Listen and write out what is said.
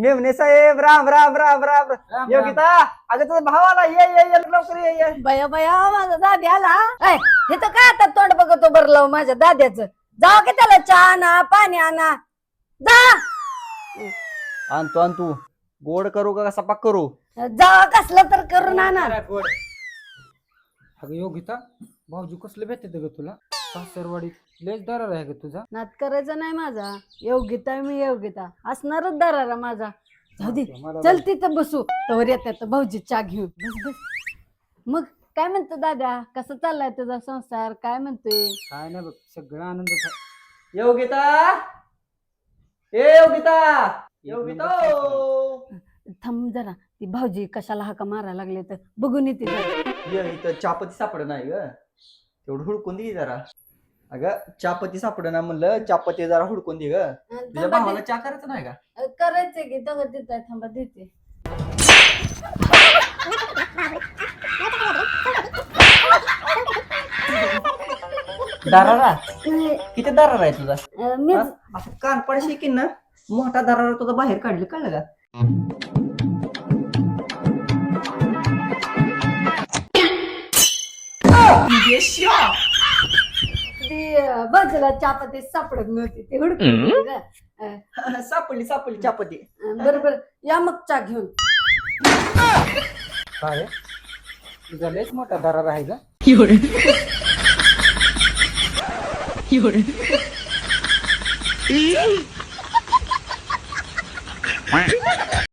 मेमणे साहेब राम राम राम राम राम. योगिता अगं तुझा भाव आला ये ये ये लवकर ये ये. बया बया माझा दाद्या आला ऐ, हे तर काय आता तोंड बघतो भरलं माझ्या दाद्याचं? जाऊ की त्याला चहा आणा पाणी आणा. जा. आणतो आणतो. गोड करू का कसा पाक करू? जा कसलं तर करून आणा. गोड. अगं योगिता भाऊजी कसलं भेटत ग तुला? सासरवाडीत लयच दरार आहे ग तुझा. नात करायचं नाही माझा. योग्यता मी योग्यता असणारच दरारा माझा. जाऊ दे. मला चल तिथं बसू. तवर येतात भाऊजी बस बस. मग काय म्हणतो दादा? कसं चाललाय तुझा संसार? काय म्हणतोय? काय नाही बघ सगळं आनंद योगिता ए योगिता योगिता थांब जरा. ती भाऊजी कशाला हाका मारायला लागले तर बघून येते. जरा. ये इथं चहापत्ती सापड नाही ग. तेवढं हुडकून दे जरा. अगं चहापत्ती सापड ना म्हणलं चहापत्ती जरा हुडकून दे ग. तुझ्या भावाला चहा करायचं नाही का? करायचंय की तगत देत थांबा देते. दारारा किती दरार आहे तुझा? अं, हा? असं शिकीन ना मोठा दरारा तुझा बाहेर काढलं कळलं का? ती बाजूला चापती सापडत नव्हती. ती हुडकली सापडली सापडली चापती. बरोबर. या मग चहा घेऊन. काय तुझा लयच मोठा दारा आहे एवढे. एवढे. Quack.